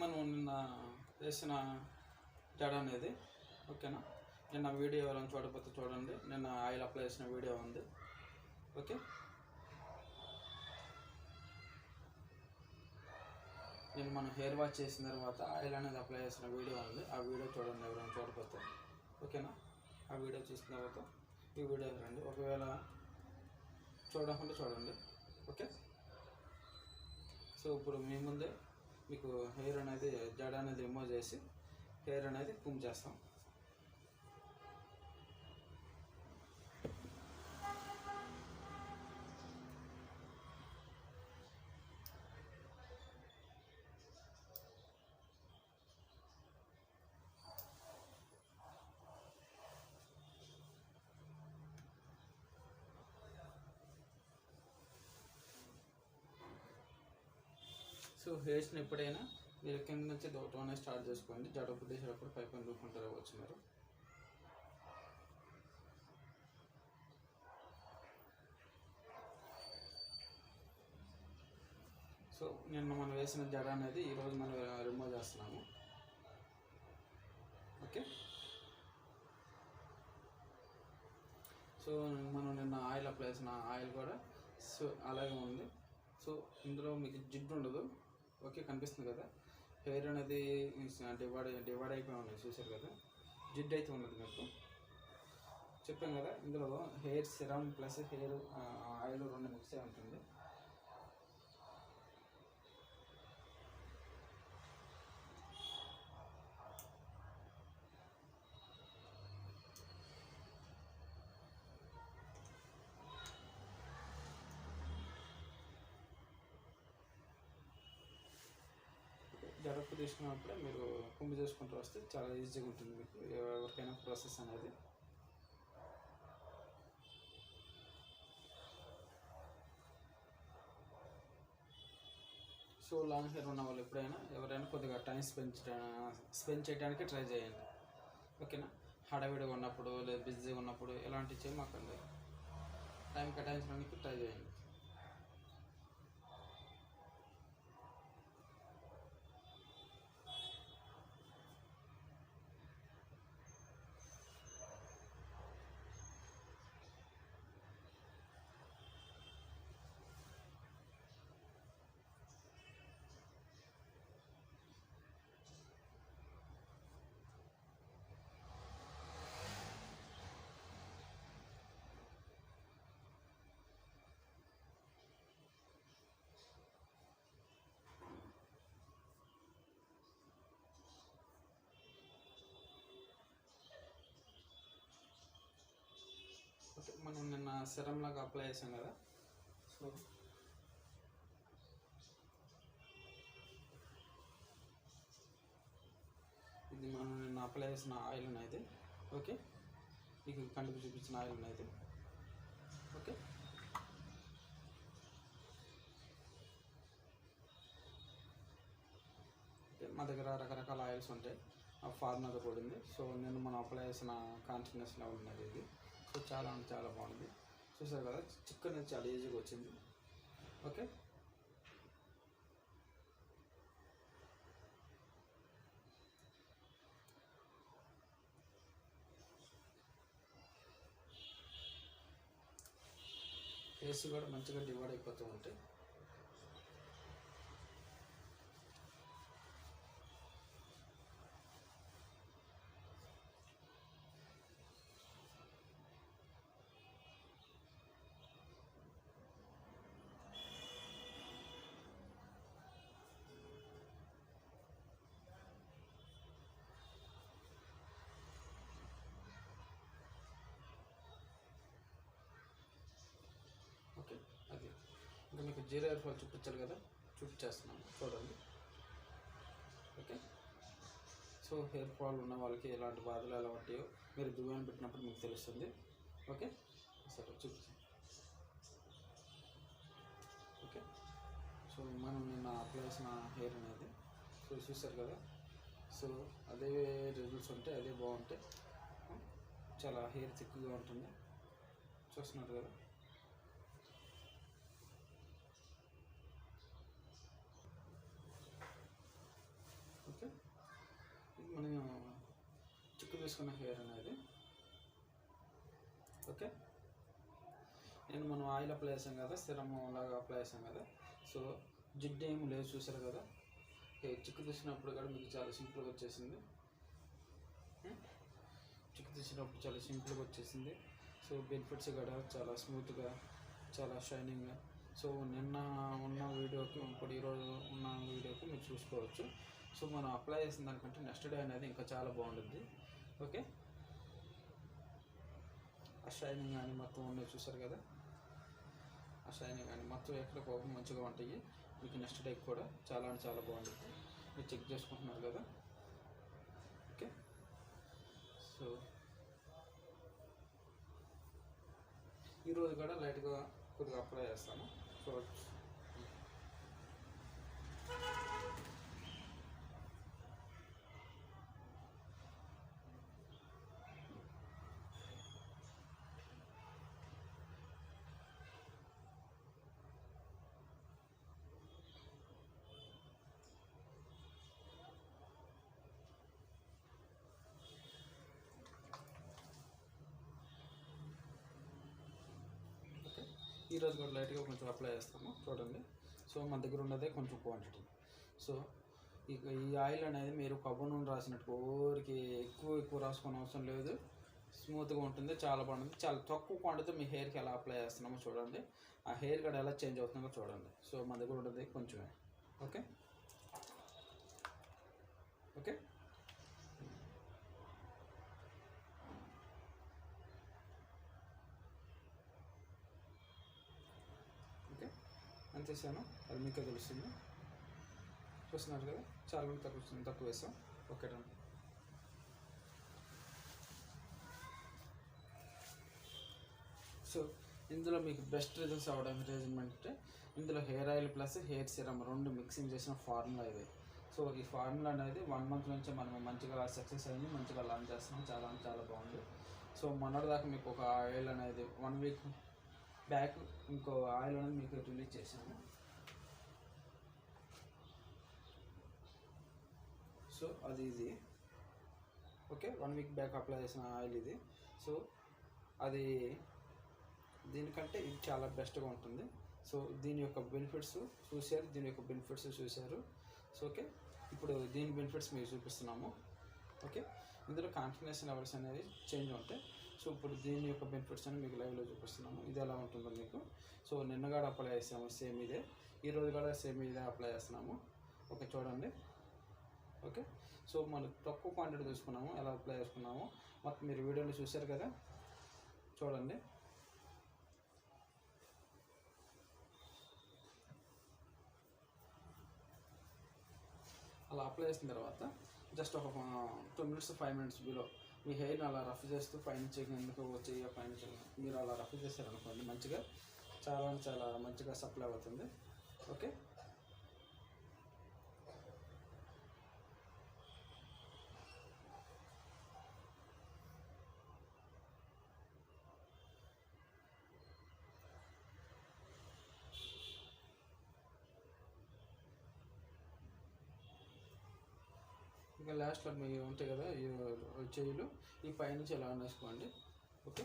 మనం నిన్న వేసిన జడ అనేది ఓకేనా? నిన్న వీడియో ఎవరైనా చూడకపోతే చూడండి. నిన్న ఆయిల్ అప్లై చేసిన వీడియో ఉంది. ఓకే? నేను మనం హెయిర్ వాష్ చేసిన తర్వాత ఆయిల్ అనేది అప్లై చేసిన వీడియో ఉంది. ఆ వీడియో చూడండి ఎవరైనా చూడకపోతే. ఓకేనా? ఆ వీడియో చూసిన తర్వాత ఈ వీడియో రండి ఒకవేళ చూడకుండా చూడండి. ఓకే? సో ఇప్పుడు మీ ముందే మీకు హెయిర్ అనేది జడ అనేది రిమూవ్ చేసి హెయిర్ అనేది కుమ్ చేస్తాం. సో హెయిర్స్ని ఎప్పుడైనా మీరు కింద నుంచి దొరకనే స్టార్ట్ చేసుకోండి. జడ పుట్టేసేటప్పుడు పై పని రూపుకుంటారు వచ్చినారు మీరు. సో నిన్న మనం వేసిన జడ అనేది ఈరోజు మనం రిమూవ్ చేస్తున్నాము. ఓకే? సో మనం నిన్న ఆయిల్ అప్లై చేసిన ఆయిల్ కూడా సో అలాగే ఉంది. సో ఇందులో మీకు జిడ్డు ఉండదు. ఓకే కనిపిస్తుంది కదా. హెయిర్ అనేది డివైడ్ డివైడ్ అయిపోయి ఉన్నాయి చూసారు కదా. జిడ్డు అయితే ఉన్నది మీకు. చెప్పాను కదా ఇందులో hair serum plus hair oil రెండు మిక్స్ అయి ఉంటుంది. తీసుకున్నప్పుడే మీరు కుంభ చేసుకుంటూ వస్తే చాలా ఈజీగా ఉంటుంది మీకు. ఎవరికైనా ప్రాసెస్ అనేది. సో లాంగ్ హెయిర్ ఉన్న వాళ్ళు ఎప్పుడైనా ఎవరైనా కొద్దిగా టైం స్పెండ్ స్పెండ్ చేయడానికి ట్రై చేయండి. ఓకేనా? హడావిడిగా ఉన్నప్పుడు లేదా బిజీగా ఉన్నప్పుడు ఎలాంటివి చేయమాకండి. టైం కేటాయించడానికి ట్రై చేయండి ఓకే మనం నిన్న సిరం లాగా అప్లై చేసాం కదా. సో ఇది మనం నిన్న అప్లై చేసిన ఆయిల్ అనేది ఓకే? మీకు కంటికి చూపించిన ఆయిల్ అనేది ఓకే? మా దగ్గర రకరకాల ఆయిల్స్ ఉంటాయి. ఆ ఫార్మర్ ఉంది సో నేను మనం అప్లై చేసిన కాన్ఫిడెన్స్లో ఉన్నది ఇది. సో చాలా అంటే చాలా బాగుంది. చూసారు కదా చికెన్ చాలా ఈజీగా వచ్చింది. ఓకే? ఫేస్ కూడా మంచిగా డివైడ్ అయిపోతూ ఉంటాయి ఓకే అది ఇప్పుడు మీకు జీరో ఎయిర్ ఫాల్ చూపించాలి కదా? చూపించేస్తున్నాను. చూడండి. ఓకే? సో హెయిర్ ఫాల్ ఉన్న వాళ్ళకి ఎలాంటి బాధలు ఎలా ఉంటాయో మీరు దువ్వాన్ని పెట్టినప్పుడు మీకు తెలుస్తుంది. ఓకే? సరే చూపించండి ఓకే? సో మనం నిన్న అప్లై చేసిన హెయిర్ అనేది సో చూసారు కదా? సో అదే రిజల్ట్స్ ఉంటాయి అదే బాగుంటాయి చాలా హెయిర్ థిక్గా ఉంటుంది. చూస్తున్నారు కదా మనం చిక్కు హెయిర్ అనేది. ఓకే నేను మనం ఆయిల్ అప్లై చేసాం కదా స్థిరము లాగా అప్లై చేసాం కదా. సో జిడ్డు ఏమి లేదు చూసారు కదా? చిక్కు తీసినప్పుడు కూడా మీకు చాలా సింపుల్గా వచ్చేసింది. Hmm? చిక్కు తీసినప్పుడు చాలా సింపుల్గా వచ్చేసింది. సో బెనిఫిట్స్ కూడా చాలా స్మూత్గా చాలా షైనింగ్గా సో నిన్న ఉన్న వీడియోకి ఇప్పుడు ఈరోజు ఉన్న వీడియోకి మీరు చూసుకోవచ్చు. సో మనం అప్లై చేసిన దానికంటే నెక్స్ట్ డే అనేది ఇంకా చాలా బాగుంటుంది. ఓకే. ఆ షైనింగ్ కానీ మొత్తం ఉన్నాయి చూసారు కదా? ఆ షైనింగ్ కానీ మొత్తం ఎక్కడ కోపం మంచిగా ఉంటాయి. మీకు నెక్స్ట్ డే కూడా చాలా అంటే చాలా బాగుంటుంది. మీరు చెక్ చేసుకుంటున్నారు కదా? ఓకే. సో ఈరోజు కూడా లైట్గా కొద్దిగా అప్లై చేస్తాను. చూడవచ్చు ఓకే ఈరోజు కూడా లైట్గా కొంచెం అప్లై చేస్తాము చూడండి. సో మన దగ్గర ఉన్నదే కొంచెం క్వాంటిటీ సో ఇక ఈ ఆయిల్ అనేది మీరు కొబ్బరి నూనె రాసినట్టు ఊరికి ఎక్కువ ఎక్కువ రాసుకునే అవసరం లేదు. స్మూత్గా ఉంటుంది చాలా బాగుంటుంది. చాలా తక్కువ క్వాంటిటీ మీ హెయిర్కి ఎలా అప్లై చేస్తున్నామో చూడండి. ఆ హెయిర్ కూడా ఎలా చేంజ్ అవుతుందో చూడండి. సో మన దగ్గర ఉన్నది కొంచెమే. ఓకే ఓకే ఎంత వేసాను అది మీకే తెలుస్తుంది చూస్తున్నారు కదా? చాలా మంది తక్కువ తక్కువ వేసాం ఓకే డన్. సో ఇందులో మీకు బెస్ట్ రిజల్ట్స్ అవ్వడానికి రీజన్ అంటే ఇందులో hair oil plus hair serum రెండు మిక్సింగ్ చేసిన ఫార్ములా ఇది. సో ఈ ఫార్ములా అనేది వన్ మంత్ నుంచి మనం మంచిగా సక్సెస్ అయింది మంచిగా లాంచ్ చేస్తున్నాం చాలా చాలా బాగుంది. సో మొన్నటిదాకా మీకు ఒక ఆయిల్ అనేది వన్ వీక్ బ్యాక్ ఇంకో ఆయిల్ అనేది మీకు రిలీజ్ చేశాను. సో అది ఇది. Okay one week back apply చేసిన ఆయిల్ ఇది. సో అది దీనికంటే ఇది చాలా బెస్ట్గా ఉంటుంది. సో దీని యొక్క బెనిఫిట్స్ చూశారు దీని యొక్క బెనిఫిట్స్ చూశారు. సో ఓకే ఇప్పుడు దీని బెనిఫిట్స్ మీకు చూపిస్తున్నాము. ఓకే ఇందులో కాన్ఫిగరేషన్ లెవెల్స్ అనేది చేంజ్ ఉంటాయి సో ఇప్పుడు దీని యొక్క బెనిఫిట్స్ అని మీకు లైవ్లో చూపిస్తున్నాము. ఇది ఎలా ఉంటుందో మీకు. సో నిన్న కూడా అప్లై చేసాము సేమ్ ఇదే. ఈరోజు కూడా సేమ్ ఇదే అప్లై చేస్తున్నాము. ఓకే చూడండి. ఓకే సో మనం తక్కువ క్వాంటిటీ తీసుకున్నాము ఎలా అప్లై చేసుకున్నాము. మొత్తం మీరు వీడియోలో చూశారు కదా? చూడండి. అలా అప్లై చేసిన తర్వాత జస్ట్ ఒక two minutes five minutes below మీ హెయిర్ని అలా రఫ్ చేస్తూ పైన ఎందుకు వచ్చి పైన మీరు అలా రఫ్ చేశారనుకోండి మంచిగా చాలా చాలా మంచిగా సప్లై అవుతుంది. ఓకే ఇంకా లాస్ట్లో మీ ఉంటాయి కదా ఈ చెయ్యిలు ఈ పైనుంచి ఎలా వేసుకోండి ఓకే?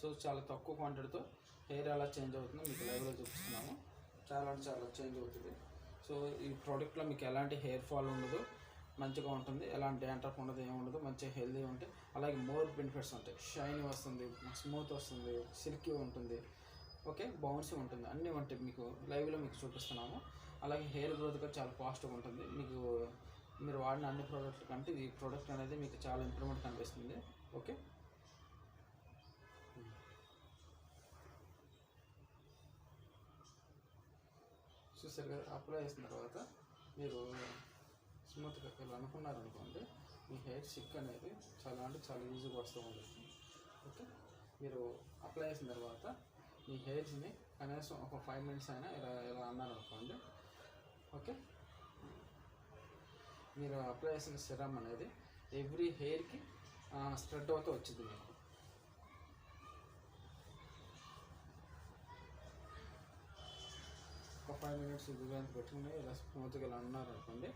సో చాలా తక్కువ క్వాంటిటీతో హెయిర్ ఎలా చేంజ్ అవుతుందో మీకు లైవ్లో చూపిస్తున్నాము. చాలా అంటే చాలా చేంజ్ అవుతుంది. సో ఈ ప్రోడక్ట్లో మీకు ఎలాంటి హెయిర్ ఫాల్ ఉండదు మంచిగా ఉంటుంది. ఎలాంటి యాంట్రఫ్ ఉండదు ఏమి ఉండదు మంచిగా హెల్దీ ఉంటాయి అలాగే మోర్ బెనిఫిట్స్ ఉంటాయి. షైన్ వస్తుంది స్మూత్ వస్తుంది సిల్కీ ఉంటుంది. ఓకే? బౌన్సీ ఉంటుంది. అన్నీ ఉంటాయి మీకు లైవ్లో మీకు చూపిస్తున్నాము. అలాగే హెయిర్ గ్రోత్ కూడా చాలా ఫాస్ట్గా ఉంటుంది. మీకు మీరు వాడిన అన్ని ప్రోడక్ట్ కంటే ఈ ప్రోడక్ట్ అనేది మీకు చాలా ఇంప్రూవ్మెంట్ కనిపిస్తుంది. ఓకే చూసారు కదా అప్లై చేసిన తర్వాత మీరు స్మూత్గా ఇలా అనుకున్నారనుకోండి మీ హెయిర్ సిక్ అనేది చాలా అంటే చాలా ఈజీగా వస్తూ ఉంటుంది. ఓకే మీరు అప్లై చేసిన తర్వాత మీ హెయిర్స్ని కనీసం ఒక ఫైవ్ మినిట్స్ అయినా ఇలా ఇలా అన్నారనుకోండి ఓకే? మీరు అప్లై చేసిన సిరమ్ అనేది ఎవ్రీ హెయిర్కి స్ప్రెడ్ అవుతూ వచ్చింది మీకు. ఒక ఫైవ్ మినిట్స్ దువ్వెంత పెట్టుకుని ఇలా స్మూత్గా ఇలా ఉన్నారు అనుకోండి.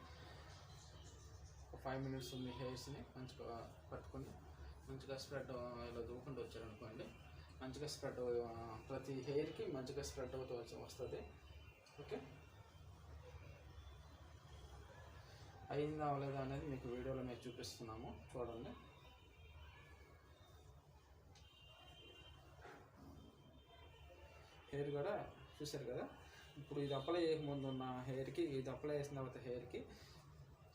ఒక ఫైవ్ మినిట్స్ మీ హెయిర్స్ని మంచిగా పట్టుకుని మంచిగా స్ప్రెడ్ ఇలా దూకుండా వచ్చారనుకోండి మంచిగా స్ప్రెడ్ ప్రతి హెయిర్కి మంచిగా స్ప్రెడ్ అవుతూ వచ్చి వస్తుంది. ఓకే? అయిందా అవ్వలేదా అనేది మీకు వీడియోలో మేము చూపిస్తున్నాము. చూడండి. హెయిర్ కూడా చూశారు కదా? ఇప్పుడు ఇది అప్లై చేయకముందు ఉన్న హెయిర్కి ఇది అప్లై చేసిన తర్వాత హెయిర్కి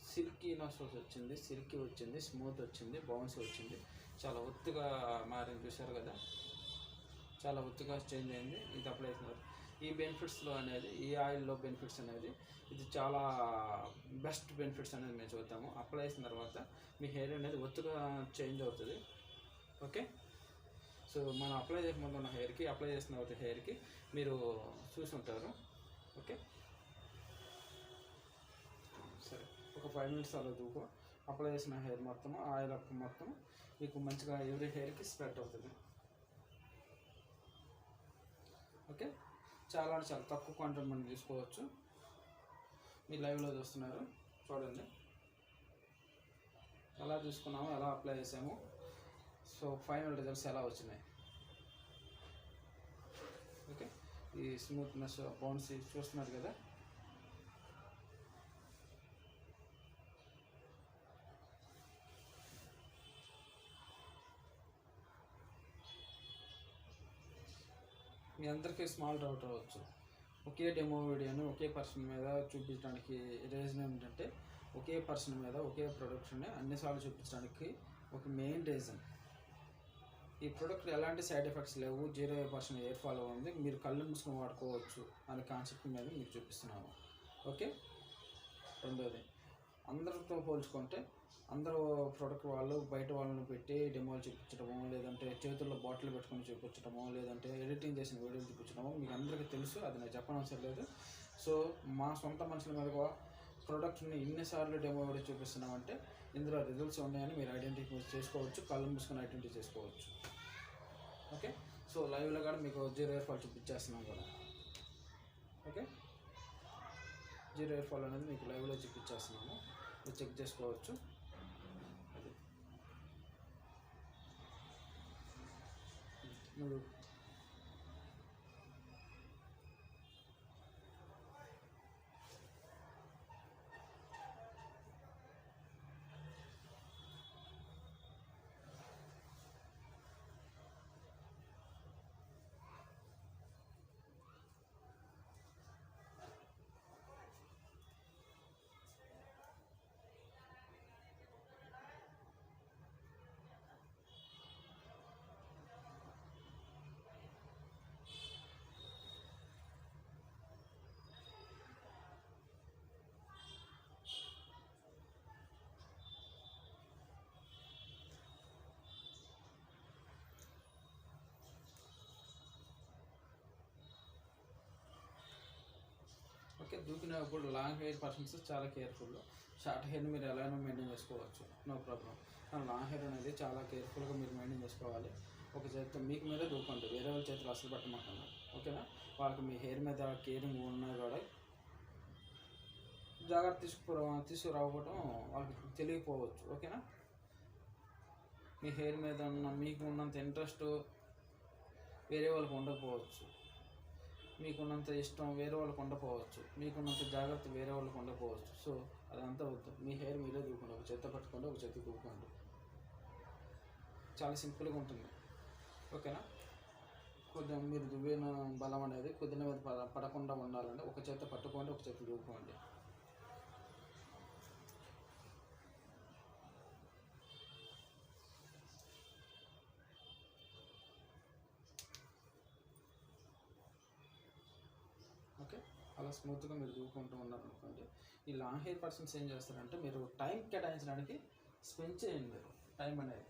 సిల్కీ నోసోస్ వచ్చింది సిల్కీ వచ్చింది స్మూత్ వచ్చింది బౌన్స్ వచ్చింది. చాలా ఒత్తుగా మారింది చూశారు కదా? చాలా ఒత్తుగా చేంజ్ అయింది ఇది అప్లై చేసిన తర్వాత. ఈ బెనిఫిట్స్లో అనేది ఈ ఆయిల్లో బెనిఫిట్స్ అనేది ఇది చాలా బెస్ట్ బెనిఫిట్స్ అనేది మేము చూద్దాము అప్లై చేసిన తర్వాత మీ హెయిర్ అనేది ఒత్తుగా చేంజ్ అవుతుంది. ఓకే సో మనం అప్లై చేయకముందు ఉన్న హెయిర్కి అప్లై చేసిన తర్వాత హెయిర్కి మీరు చూసి ఉంటారు. ఓకే సరే. ఒక ఫైవ్ మినిట్స్ అలా దూకు అప్లై చేసిన హెయిర్ మొత్తం ఆయిల్ మొత్తం మీకు మంచిగా ఎవ్రీ హెయిర్కి స్ప్రెడ్ అవుతుంది. ఓకే చాలా అంటే చాలా తక్కువ క్వాంటిటీ మనం తీసుకోవచ్చు. మీ లైవ్లో చూస్తున్నారు చూడండి. ఎలా చూసుకున్నాము ఎలా అప్లై చేసాము. సో ఫైనల్ రిజల్ట్స్ ఎలా వచ్చినాయి. ఓకే ఈ స్మూత్నెస్ బౌన్స్ చూస్తున్నారు కదా. మీ అందరికీ స్మాల్ డౌట్ రావచ్చు. ఒకే డెమో వీడియోని ఒకే పర్సన్ మీద చూపించడానికి రీజన్ ఏంటంటే ఒకే పర్సన్ మీద ఒకే ప్రొడక్ట్ని అన్నిసార్లు చూపించడానికి ఒక మెయిన్ రీజన్ ఈ ప్రొడక్ట్ ఎలాంటి సైడ్ ఎఫెక్ట్స్ లేవు జీరో పర్సెంట్ ఎయిర్ ఫాలో ఉంది మీరు కళ్ళు మూసుకొని వాడుకోవచ్చు అనే కాన్సెప్ట్ మీద మీకు చూపిస్తున్నాము ఓకే రెండోది అందరితో పోల్చుకుంటే అందరూ ప్రోడక్ట్ వాళ్ళు బయట వాళ్ళని పెట్టి డెమోలు చూపించడము లేదంటే చేతుల్లో బాటిల్ పెట్టుకొని చూపించడము లేదంటే ఎడిటింగ్ చేసిన వీడియోలు చూపించడము మీకు అందరికీ తెలుసు అది నేను చెప్పనవసరం లేదు. సో మా సొంత మనుషుల మీద ప్రోడక్ట్ని ఇన్నిసార్లు డెమో కూడా చూపిస్తున్నామంటే ఇందులో రిజల్ట్స్ ఉన్నాయని మీరు ఐడెంటిఫై చేసుకోవచ్చు కళ్ళు మూసుకొని ఐడెంటిఫై చేసుకోవచ్చు. ఓకే సో లైవ్లో కూడా మీకు జీరో ఇయర్ ఫాల్ చూపించేస్తున్నాం కూడా. ఓకే జీరో ఇయర్ ఫాల్ అనేది మీకు లైవ్లో చూపించేస్తున్నాము. చెక్ చేసుకోవచ్చు. మీరు ఓకే దూకినప్పుడు లాంగ్ హెయిర్ పర్సన్స్ చాలా కేర్ఫుల్ షార్ట్ హెయిర్ మీరు ఎలాగైనా మెయింటైన్ చేసుకోవచ్చు. నో ప్రాబ్లం కానీ లాంగ్ హెయిర్ అనేది చాలా కేర్ఫుల్గా మీరు మెయింటైన్ చేసుకోవాలి. ఒక చేతితో మీకు మీద దూకండి వేరే వాళ్ళ చేతులు అసలు పెట్టమాకండి ఓకేనా? వాళ్ళకి మీ హెయిర్ మీద కేరింగ్ ఉన్నా కూడా జాగ్రత్త తీసుకు తీసుకురావడం వాళ్ళకి తెలియకపోవచ్చు. ఓకేనా? మీ హెయిర్ మీద ఉన్న మీకు ఉన్నంత ఇంట్రెస్ట్ వేరే వాళ్ళకి ఉండకపోవచ్చు. మీకున్నంత ఇష్టం వేరే వాళ్ళకు ఉండకపోవచ్చు మీకున్నంత జాగ్రత్త వేరే వాళ్ళకి ఉండకపోవచ్చు సో అదంతా వద్దు. మీ హెయిర్ మీరే దూకండి. ఒక చేత పట్టుకోండి ఒక చేత దూకండి చాలా సింపుల్గా ఉంటుంది. ఓకేనా? కొద్దిగా మీరు దువ్విన బలం అనేది కొద్దిగా మీద పడ- పడకుండా ఉండాలంటే ఒక చేత పట్టుకోండి ఒక చేత దూకోండి. చాలా స్మూత్గా మీరు దూకుంటూ ఉన్నారనుకోండి ఈ లాంగ్ హెయిర్ పర్సన్స్ ఏం చేస్తారంటే మీరు టైం కేటాయించడానికి స్పెండ్ చేయండి మీరు టైం అనేది.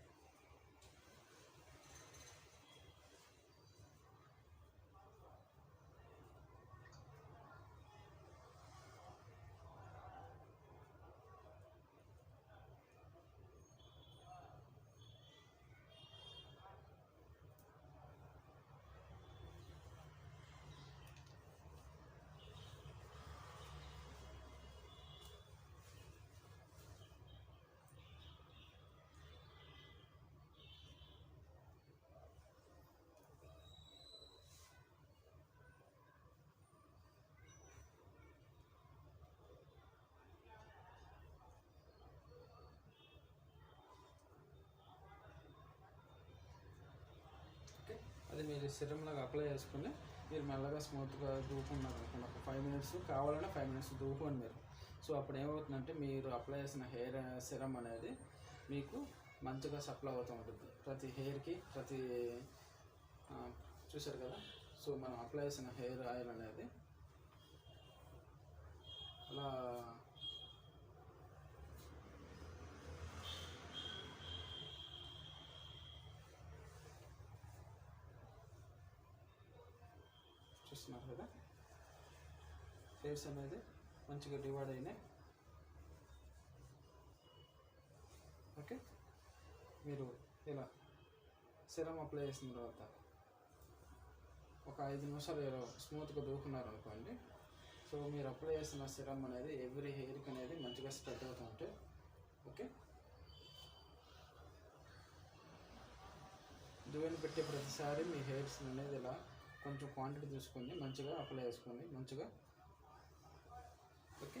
అది మీరు సిరంలాగా అప్లై చేసుకుని మీరు మెల్లగా స్మూత్గా దూకున్నారు అనుకోండి. ఒక ఫైవ్ మినిట్స్ కావాలంటే ఫైవ్ మినిట్స్ దూకోండి మీరు. సో అప్పుడు ఏమవుతుందంటే మీరు అప్లై చేసిన హెయిర్ సిరం అనేది మీకు మంచిగా సప్లై అవుతూ ఉంటుంది. ప్రతి హెయిర్కి ప్రతి చూశారు కదా? సో మనం అప్లై చేసిన హెయిర్ ఆయిల్ అనేది అలా చూస్తున్నారు కదా. హెయిర్స్ అనేది మంచిగా డివైడ్ అయినాయి. ఓకే మీరు ఇలా సిరం అప్లై చేసిన తర్వాత ఒక ఐదు నిమిషాలు ఇలా స్మూత్గా దూకున్నారు అనుకోండి సో మీరు అప్లై చేసిన సిరం అనేది ఎవ్రీ హెయిర్కి అనేది మంచిగా స్ప్రెడ్ అవుతూ ఉంటే ఓకే దువ్వెన పెట్టే ప్రతిసారి మీ హెయిర్స్ అనేది ఇలా కొంచెం క్వాంటిటీ చూసుకొని మంచిగా అప్లై చేసుకోండి మంచిగా. ఓకే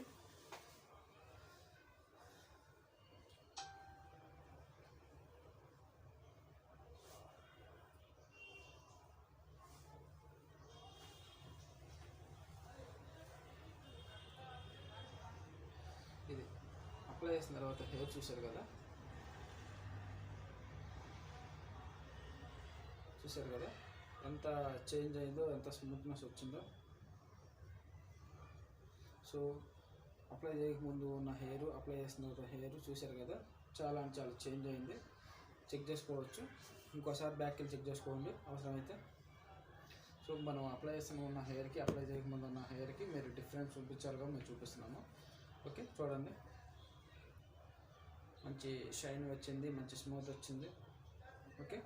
ఇది అప్లై చేసిన తర్వాత హెయిర్ చూశారు కదా? చూశారు కదా? ఎంత చేంజ్ అయిందో ఎంత స్మూత్నెస్ వచ్చిందో. సో అప్లై చేయకముందు ఉన్న హెయిర్ అప్లై చేసిన హెయిర్ చూశారు కదా చాలా అంటే చాలా చేంజ్ అయింది. చెక్ చేసుకోవచ్చు. ఇంకోసారి బ్యాక్ వెళ్ళి చెక్ చేసుకోండి. అవసరమైతే. సో మనం అప్లై చేస్తున్న ఉన్న హెయిర్కి అప్లై చేయకముందు ఉన్న హెయిర్కి మీరు డిఫరెన్స్ చూపించాలిగా మేము చూపిస్తున్నాము. ఓకే చూడండి. మంచి షైన్ వచ్చింది మంచి స్మూత్ వచ్చింది. ఓకే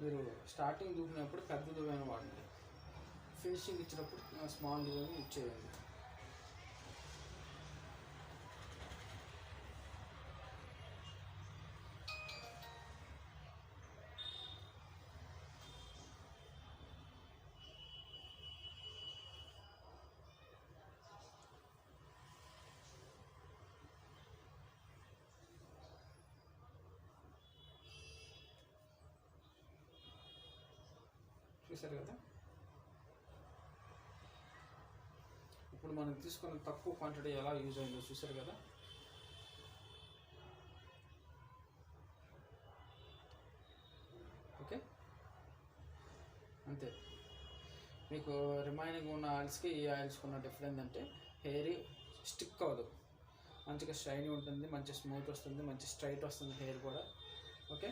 మీరు స్టార్టింగ్ దూకినప్పుడు పెద్ద దువ్వైన వాడండి ఫినిషింగ్ ఇచ్చినప్పుడు స్మాల్ దువ్వెన ఇచ్చేయండి. చూసారు కదా. ఇప్పుడు మనం తీసుకున్న తక్కువ క్వాంటిటీ ఎలా యూజ్ అయిందో చూసారు కదా. ఓకే అంతే. మీకు రిమైనింగ్ ఉన్న ఆయిల్స్కి ఈ ఆయిల్స్కి ఉన్న డిఫరెంట్ అంటే హెయిర్ స్టిక్ అవ్వదు. మంచిగా షైనీ ఉంటుంది మంచి స్మూత్ వస్తుంది మంచి స్ట్రైట్ వస్తుంది హెయిర్ కూడా. ఓకే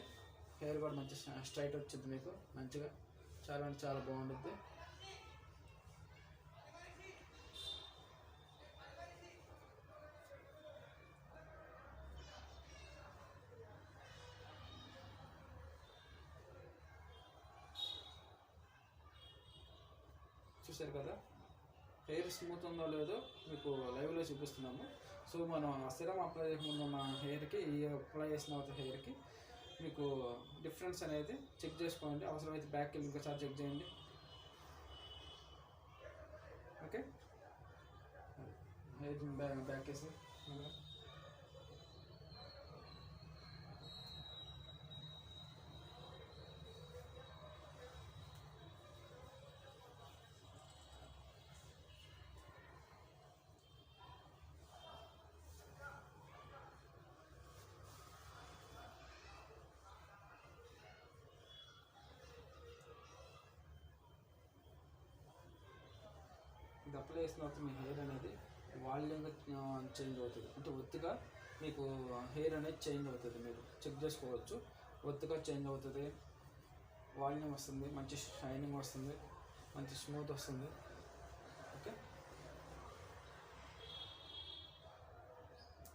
హెయిర్ కూడా మంచి స్ట్రైట్ వచ్చింది మీకు మంచిగా. చాలా అంటే చాలా బాగుంటుంది చూశారు కదా? హెయిర్ స్మూత్ ఉందో లేదో మీకు లైవ్లో చూపిస్తున్నాము. సో మనం సిరం అప్లై చేయకముందు మన హెయిర్కి ఈ అప్లై చేసిన హెయిర్కి మీకు డిఫరెన్స్ అనేది చెక్ చేసుకోండి. అవసరమైతే బ్యాక్ వెళ్ళి ఇంకోసారి చెక్ చేయండి. ఓకే బ్యాక్ బ్యాక్ వేసి అప్లై చేసిన తర్వాత మీ హెయిర్ అనేది వాల్యూమ్గా చేంజ్ అవుతుంది. అంటే ఒత్తిగా మీకు హెయిర్ అనేది చేంజ్ అవుతుంది మీరు చెక్ చేసుకోవచ్చు. ఒత్తిగా చేంజ్ అవుతుంది. వాల్యూమ్ వస్తుంది మంచి షైనింగ్ వస్తుంది మంచి స్మూత్ వస్తుంది. ఓకే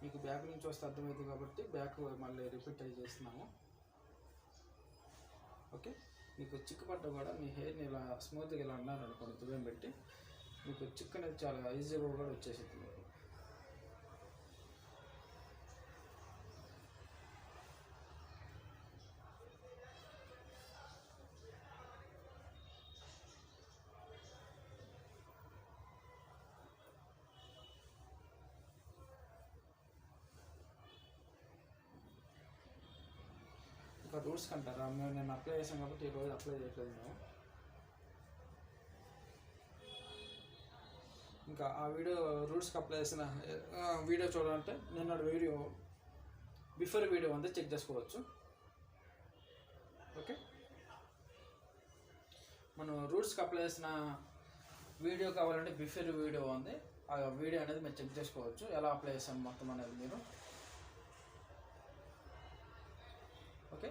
మీకు బ్యాక్ నుంచి వస్తే అర్థమవుతుంది కాబట్టి బ్యాక్ మళ్ళీ రిపీట్ అయ్యి చేస్తున్నాము. ఓకే మీకు చిక్కుపడ్డ కూడా మీ హెయిర్ని ఇలా స్మూత్గా ఇలా అన్నారు అనుకోండి పెట్టి మీకు చికెన్ చాలా ఈజీగా కూడా వచ్చేసింది. మీకు ఇంకా రూల్స్ కంటారా? మేము నేను అప్లై చేశాను కాబట్టి ఈరోజు అప్లై చేయట్లేదు మేము ఇంకా ఆ వీడియో రూట్స్కి అప్లై చేసిన వీడియో చూడాలంటే నిన్న వీడియో బిఫోర్ వీడియో ఉంది చెక్ చేసుకోవచ్చు. ఓకే మనం రూట్స్కి అప్లై చేసిన వీడియో కావాలంటే బిఫోర్ వీడియో ఉంది. ఆ వీడియో అనేది మీరు చెక్ చేసుకోవచ్చు. ఎలా అప్లై చేసాం మొత్తం అనేది మీరు ఓకే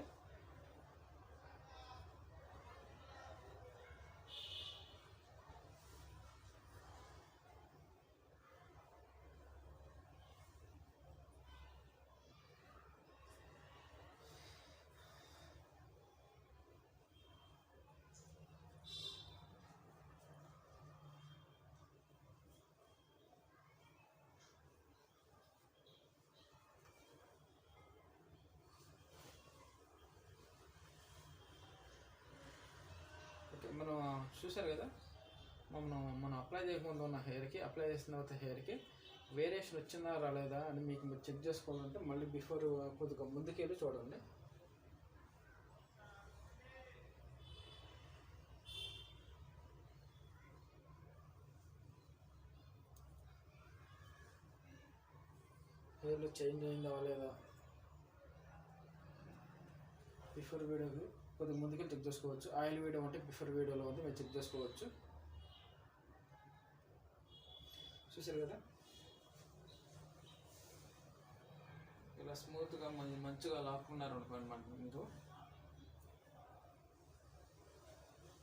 ఓకే మనం చూసారు కదా? మనం మనం అప్లై చేయకముందు ఉన్న హెయిర్కి అప్లై చేసిన తర్వాత హెయిర్కి వేరియేషన్ వచ్చిందా రాలేదా అని మీకు మీరు చెక్ చేసుకోవాలంటే మళ్ళీ బిఫోర్ కొద్దిగా ముందుకెళ్ళి చూడండి. హెయిర్లో చేంజ్ అయిందా లేదా బిఫోర్ వీడియోకి కొద్దిగా ముందుకి చెక్ చేసుకోవచ్చు. ఆయిల్ వీడియో అంటే బిఫోర్ వీడియోలో ఉంది మీరు చెక్ చేసుకోవచ్చు. చూసారు కదా? ఇలా స్మూత్గా మంచి మంచిగా లాక్కున్నారు అనుకోండి మన మీరు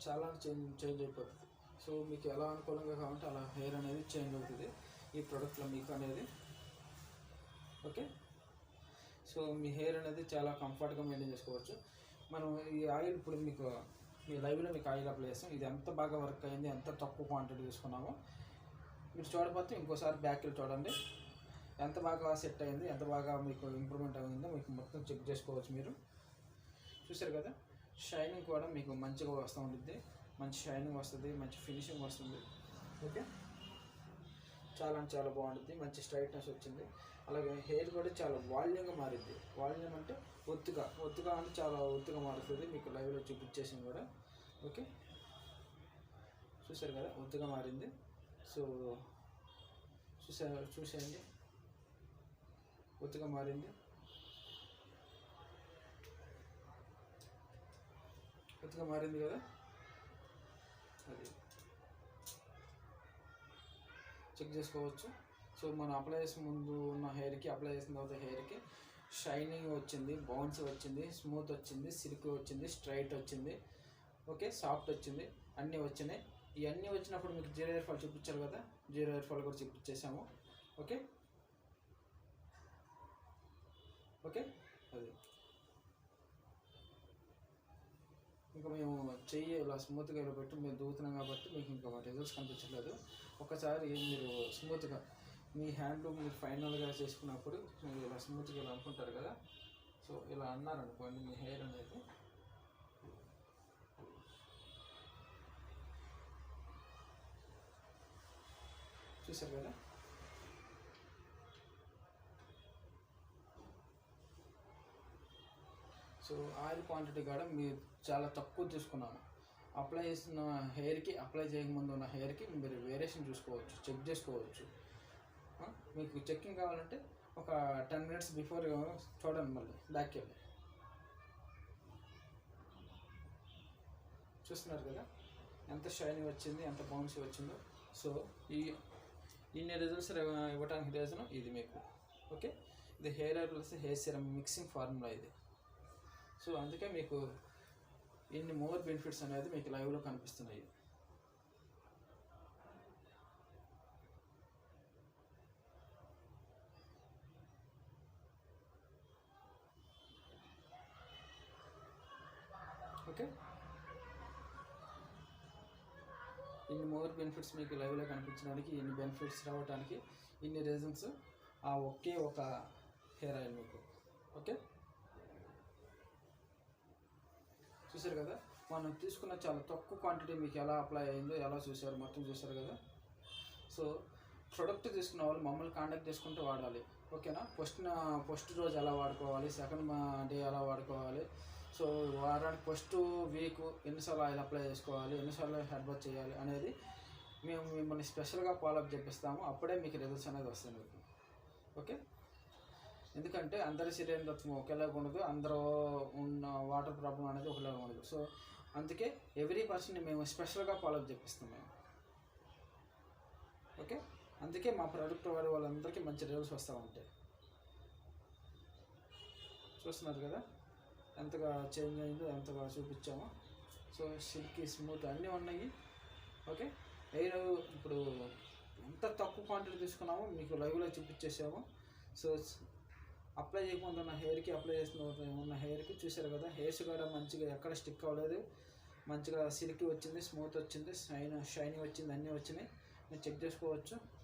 చాలా చేంజ్ చేంజ్ అయిపోతుంది. సో మీకు ఎలా అనుకూలంగా కావాలంటే అలా హెయిర్ అనేది చేంజ్ అవుతుంది. ఈ ప్రోడక్ట్లో మీకు అనేది. ఓకే? సో మీ హెయిర్ అనేది చాలా కంఫర్ట్గా మెయింటైన్ చేసుకోవచ్చు. మనం ఈ ఆయిల్ ఇప్పుడు మీకు మీ లైవ్లో మీకు ఆయిల్ అప్లై చేస్తాం. ఇది ఎంత బాగా వర్క్ అయింది ఎంత తక్కువ క్వాంటిటీ తీసుకున్నామో మీరు చూడకపోతే ఇంకోసారి బ్యాక్లు చూడండి. ఎంత బాగా సెట్ అయింది ఎంత బాగా మీకు ఇంప్రూవ్మెంట్ అయిందో మీకు మొత్తం చెక్ చేసుకోవచ్చు మీరు. చూసారు కదా? షైనింగ్ కూడా మీకు మంచిగా వస్తూ ఉంటుంది మంచి షైనింగ్ వస్తుంది మంచి ఫినిషింగ్ వస్తుంది. ఓకే చాలా అంటే చాలా బాగుంటుంది మంచి స్ట్రైట్నెస్ వచ్చింది. అలాగే హెయిర్ కూడా చాలా వాల్యూమ్గా మారింది వాల్యూమ్ అంటే ఒత్తుగా ఒత్తుగా అంటే చాలా ఒత్తుగా మారుతుంది మీకు లైవ్లో చూపించేసింది కూడా. ఓకే చూసారు కదా? ఒత్తుగా మారింది. సో చూసా చూసేయండి. ఒత్తుగా మారింది. ఒత్తుగా మారింది కదా? అది. చెక్ చేసుకోవచ్చు. సో మనం అప్లై చేసే ముందు ఉన్న హెయిర్కి అప్లై చేసిన తర్వాత హెయిర్కి షైనింగ్ వచ్చింది బౌన్స్ వచ్చింది స్మూత్ వచ్చింది సిల్క్ వచ్చింది స్ట్రైట్ వచ్చింది. ఓకే సాఫ్ట్ వచ్చింది అన్నీ వచ్చినాయి. ఇవన్నీ వచ్చినప్పుడు మీకు జీరో ఇయర్ ఫాల్ చూపించారు కదా? జీరో హెయిర్ ఫాల్ కూడా చూపించేసాము. ఓకే? ఓకే? అది. ఇంకా మేము చెయ్యి ఇలా స్మూత్గా ఇలా పెట్టి మేము దూతున్నాం కాబట్టి మీకు ఇంకా రిజల్ట్స్ కనిపించట్లేదు. ఒకసారి మీరు స్మూత్గా మీ హ్యాండ్ మీరు ఫైనల్గా చేసుకున్నప్పుడు మీరు ఇలా స్మూత్గా ఇలా అనుకుంటారు కదా? సో ఇలా అన్నారనుకోండి మీ హెయిర్ అనేది. చూసారు కదా? సో ఆయిల్ క్వాంటిటీ కూడా మీరు చాలా తక్కువ తీసుకున్నాము. అప్లై చేసిన హెయిర్కి అప్లై చేయకముందు ఉన్న హెయిర్కి మీరు వేరియేషన్ చూసుకోవచ్చు చెక్ చేసుకోవచ్చు. మీకు చెక్కింగ్ కావాలంటే ఒక టెన్ మినిట్స్ బిఫోర్ చూడండి మళ్ళీ బ్యాక్ వెళ్ళి. చూస్తున్నారు కదా ఎంత షైనింగ్ వచ్చింది ఎంత బౌన్సీ వచ్చిందో. సో ఈ ఇన్ని రిజల్ట్స్ ఇవ్వడానికి రీజన్ ఇది మీకు. ఓకే ఇది hair oil plus hair serum mixing formula ఇది. సో అందుకే మీకు ఇన్ని మోర్ బెనిఫిట్స్ అనేది మీకు లైవ్లో కనిపిస్తున్నాయి ఓకే ఇన్ని మోర్ బెనిఫిట్స్ మీకు లైవ్లో కనిపించడానికి ఇన్ని బెనిఫిట్స్ రావడానికి ఇన్ని రీజన్స్ ఆ ఒకే ఒక హెయిర్ ఆయిల్ మీకు. ఓకే చూసారు కదా? మనం తీసుకున్న చాలా తక్కువ క్వాంటిటీ మీకు ఎలా అప్లై అయిందో ఎలా చూసారు మొత్తం చూసారు కదా? సో ప్రొడక్ట్ తీసుకున్న వాళ్ళు మమ్మల్ని కాంటాక్ట్ చేసుకుంటే వాడాలి. ఓకేనా ఫస్ట్ ఫస్ట్ రోజు ఎలా వాడుకోవాలి? సెకండ్ డే ఎలా వాడుకోవాలి? సో వారానికి ఫస్ట్ వీక్ ఎన్నిసార్లు ఆయిల్ అప్లై చేసుకోవాలి ఎన్నిసార్లు హెడ్ వాష్ చేయాలి అనేది మేము మిమ్మల్ని స్పెషల్గా ఫాలోఅప్ చేపిస్తాము. అప్పుడే మీకు రిజల్ట్స్ అనేది వస్తుంది ఓకే? ఎందుకంటే అందరి శరీరం తత్వం ఒకేలాగా ఉండదు అందరూ ఉన్న వాటర్ ప్రాబ్లం అనేది ఒకలాగా ఉండదు. సో అందుకే ఎవ్రీ పర్సన్ని మేము స్పెషల్గా ఫాలోఅప్ చేపిస్తాం మేము. ఓకే? అందుకే మా ప్రొడక్ట్ వాడే వాళ్ళందరికీ మంచి రిజల్ట్స్ వస్తూ ఉంటాయి. చూస్తున్నారు కదా? ఎంతగా చేంజ్ అయిందో ఎంతగా చూపించామో. సో సిల్కీ స్మూత్ అన్నీ ఉన్నాయి. ఓకే? ఎయిర్ ఇప్పుడు ఎంత తక్కువ క్వాంటిటీ తీసుకున్నామో మీకు లైవ్లో చూపించేసాము. సో అప్లై చేయకుండా ఉన్న హెయిర్కి అప్లై చేసిన ఉన్న హెయిర్కి చూసారు కదా? హెయిర్స్ కూడా మంచిగా ఎక్కడ స్టిక్ అవ్వలేదు. మంచిగా సిల్కీ వచ్చింది స్మూత్ వచ్చింది షైన్ షైనింగ్ వచ్చింది అన్నీ వచ్చినాయి. మీరు చెక్ చేసుకోవచ్చు.